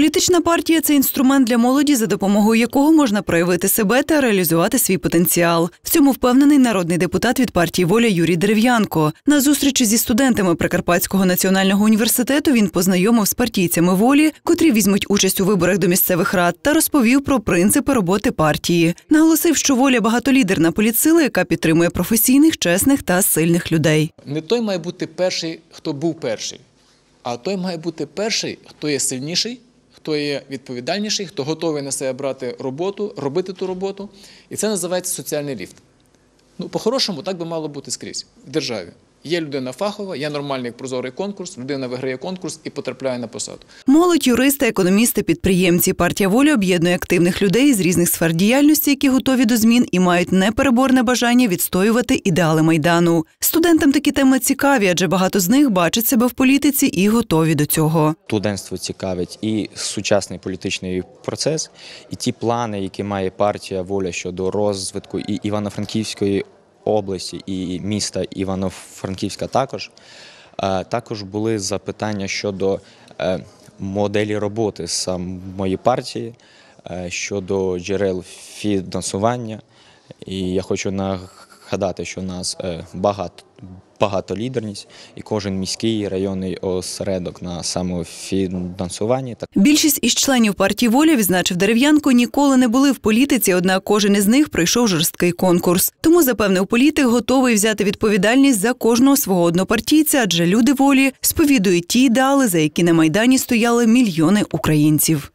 Політична партія це інструмент для молоді, за допомогою якого можна проявити себе та реалізувати свій потенціал. В цьому впевнений народний депутат від партії Воля Юрій Дерев'янко. На зустрічі зі студентами Прикарпатського національного університету він познайомив з партійцями волі, котрі візьмуть участь у виборах до місцевих рад, та розповів про принципи роботи партії. Наголосив, що воля багатолідерна політсила, яка підтримує професійних, чесних та сильних людей. Не той має бути перший, хто був перший, а той має бути перший, хто є сильніший, хто є відповідальніший, хто готовий на себе брати роботу, робити ту роботу. І це називається соціальний ліфт. Ну, по-хорошому, так би мало бути скрізь в державі. Є людина фахова, є нормальний прозорий конкурс, людина виграє конкурс і потрапляє на посаду. Молодь, юристи, економісти, підприємці. Партія воля об'єднує активних людей з різних сфер діяльності, які готові до змін і мають непереборне бажання відстоювати ідеали майдану. Студентам такі теми цікаві, адже багато з них бачать себе в політиці і готові до цього. студентство цікавить і сучасний політичний процес, і ті плани, які має партія воля щодо розвитку і Івано-Франківської області, і міста Івано-Франківська також. Е, Також були запитання щодо е, моделі роботи самої партії, е, щодо джерел фінансування. І я хочу нагадати, що у нас багато. Багатолідерність, і кожен міський районний осередок на самофінансуванні Більшість із членів партії воля, відзначив Дерев'янко, ніколи не були в політиці, однак кожен із них пройшов жорсткий конкурс. Тому запевнив політик, готовий взяти відповідальність за кожного свого однопартійця, адже люди волі сповідують ті ідеали, за які на майдані стояли мільйони українців.